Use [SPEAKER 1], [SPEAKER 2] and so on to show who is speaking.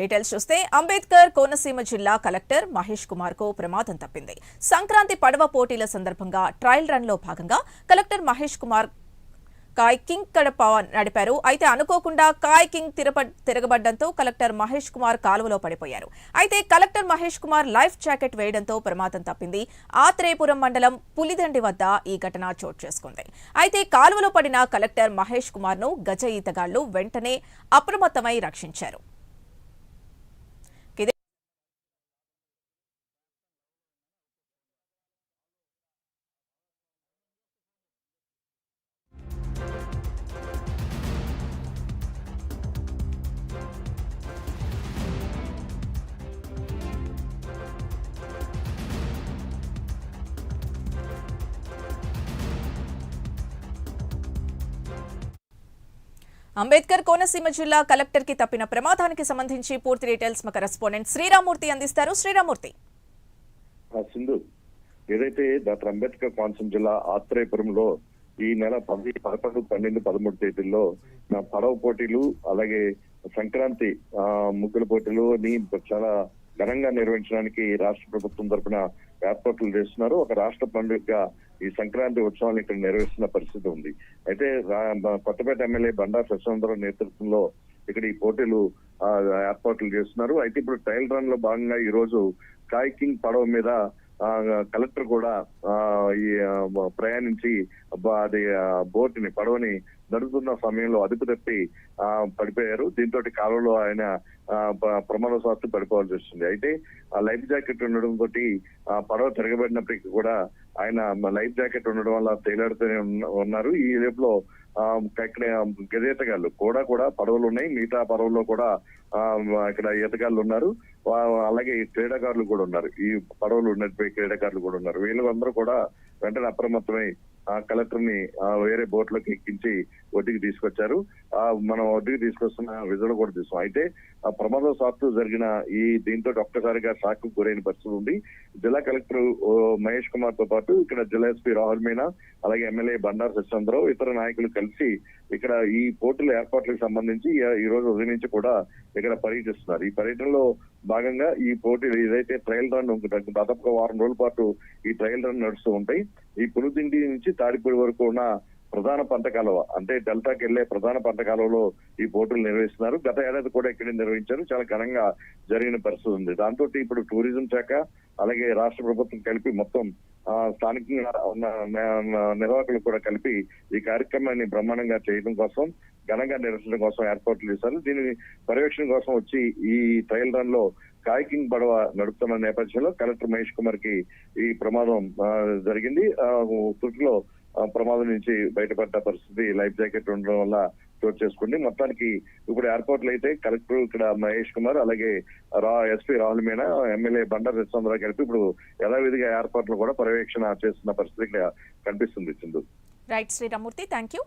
[SPEAKER 1] Details చూస్తే అంబేద్కర్ కోనసీమ జిల్లా collector Mahesh కుమార్కు ప్రమాదం తప్పింది. సంక్రాంతి పడవ పోటీల సందర్భంగా ట్రయల్ రన్లో భాగంగా collector Mahesh Kumar kayaking Kadapa నడిపారు. అయితే అనుకోకుండా కాయ్ కింగ్ తిరప తిరగబడ్డంతో కలెక్టర్ మహేష్ కుమార్ కాలువలో పడిపోయారు. అయితే collector Mahesh Kumar life jacket వేయడంతో ప్రమాదం తప్పింది. ఆత్రేయపురం మండలం పులిదండి వద్ద ఈ ఘటన చోటు చేసుకుంది. అయితే కాలువలో పడిన కలెక్టర్ మహేష్ కుమార్ను గజ ఈతగాళ్ళు వెంటనే అప్రమత్తమై రక్షించారు. అంబేద్కర్ కోనసీమ జిల్లా కలెక్టర్కి తప్పిన ప్రమాదానికి సంబంధించి పూర్తి డీటెయిల్స్ మా కరెస్పాండెంట్ శ్రీరామూర్తి అందిస్తారు. శ్రీరామూర్తి.
[SPEAKER 2] సింధు ఏదైతే డాక్టర్ అంబేద్కర్ కోనసీమ జిల్లా ఆత్రేయపురంలో ఈ నెల పది పదకొండు పన్నెండు పదమూడు తేదీల్లో నా పడవ పోటీలు అలాగే సంక్రాంతి ముగ్గుల పోటీలు అని చాలా ఘనంగా నిర్వహించడానికి రాష్ట్ర ప్రభుత్వం తరఫున ఏర్పాట్లు చేస్తున్నారు. ఒక రాష్ట్ర పండుగగా ఈ సంక్రాంతి ఉత్సవాన్ని ఇక్కడ నిర్వహిస్తున్న పరిస్థితి ఉంది. అయితే రా- కొత్తపేట ఎమ్మెల్యే బండా శశివంతరావు నేతృత్వంలో ఇక్కడ ఈ పోటీలు ఏర్పాట్లు చేస్తున్నారు. అయితే ఇప్పుడు ట్రయల్ రన్లో భాగంగా ఈ రోజు కాయికింగ్ పడవ మీద కలెక్టర్ కూడా ఈ ప్రయాణించి అది బోట్ని పడవని నడుపుతున్న సమయంలో అదుపు తప్పి ఆ, పడిపోయారు. దీంతో కాలంలో ఆయన ఆ, పడిపోవాల్సి వస్తుంది. అయితే ఆ లైఫ్ జాకెట్ ఉండడం తోటి ఆ పడవ తిరగబడినప్పటికీ కూడా ఆయన లైఫ్ జాకెట్ ఉండడం వల్ల తేలాడుతూనే ఉన్న- ఉన్నారు. ఈ లోపల ఇక్కడ గజేతగాళ్ళు కూడా కూడా పడవలు ఉన్నాయి. మిగతా పడవల్లో కూడా ఆ, ఇక్కడ ఈతగాళ్ళు ఉన్నారు. వా- అలాగే ఈ క్రీడాకారులు కూడా ఉన్నారు. ఈ పడవలు ఉన్నటువంటి క్రీడాకారులు కూడా ఉన్నారు. వీళ్ళందరూ కూడా వెంటనే అప్రమత్తమై ఆ కలెక్టర్ని ఆ, వేరే బోట్లోకి ఎక్కించి ఒడ్డుకి తీసుకొచ్చారు. ఆ మనం ఒడ్డుకి తీసుకొస్తున్న విజువల్ కూడా చూసాం. అయితే ఆ ప్రమాదవశాత్తు జరిగిన ఈ దీంతో ఒక్కసారిగా షాక్ గురైన పరిస్థితి ఉంది. జిల్లా కలెక్టర్ ఓ, మహేష్ కుమార్తో పాటు ఇక్కడ జిల్లా ఎస్పీ రాహుల్ మీనా అలాగే ఎమ్మెల్యే బండారు సత్యంద్రరావు ఇతర నాయకులు కలిసి ఇక్కడ ఈ పోర్టుల ఏర్పాట్లకు సంబంధించి ఈ- రోజు ఉదయం నుంచి కూడా ఇక్కడ పర్యటిస్తున్నారు. ఈ పర్యటనలో భాగంగా ఈ పోటీ ఏదైతే ట్రయల్ రన్ ఉంటుంది దాదాపుగా వారం రోజుల పాటు ఈ ట్రయల్ రన్ నడుస్తూ ఉంటాయి. ఈ పులిదిండి నుంచి తాడిపూడి వరకు ఉన్న ప్రధాన పంట కాలువ అంటే డెల్టాకి వెళ్ళే ప్రధాన పంట కాలువలో ఈ పోటీలు నిర్వహిస్తున్నారు. గత ఏడాది కూడా ఇక్కడే నిర్వహించారు. చాలా ఘనంగా జరిగిన పరిస్థితి ఉంది. దాంతో ఇప్పుడు టూరిజం శాఖ అలాగే రాష్ట్ర ప్రభుత్వం కలిపి మొత్తం స్థానికంగా ఉన్న నిర్వాహకులు కూడా కలిపి ఈ కార్యక్రమాన్ని బ్రహ్మాండంగా చేయడం కోసం ఘనంగా నిర్వహించడం కోసం ఏర్పాట్లు చేశారు. దీని పర్యవేక్షణ కోసం వచ్చి ఈ ట్రయల్ రన్లో కాయకింగ్ పడవ నడుపుతున్న నేపథ్యంలో కలెక్టర్ మహేష్ కుమార్కి ఈ ప్రమాదం జరిగింది. తృటిలో ప్రమాదం నుంచి బయటపడ్డ పరిస్థితి లైఫ్ జాకెట్ ఉండడం వల్ల చోటు చేసుకుంది. మొత్తానికి ఇప్పుడు ఎయిర్పోర్ట్లు అయితే కలెక్టర్ ఇక్కడ మహేష్ కుమార్ అలాగే రా ఎస్పీ రాహుల్ మీనా ఎమ్మెల్యే బండారు రవిచంద్ర కలిపి ఇప్పుడు యథావిధిగా ఏర్పాట్లు కూడా పర్యవేక్షణ చేస్తున్న పరిస్థితి ఇక్కడ కనిపిస్తుంది Sindhu.
[SPEAKER 1] Right Sriramamurthy thank you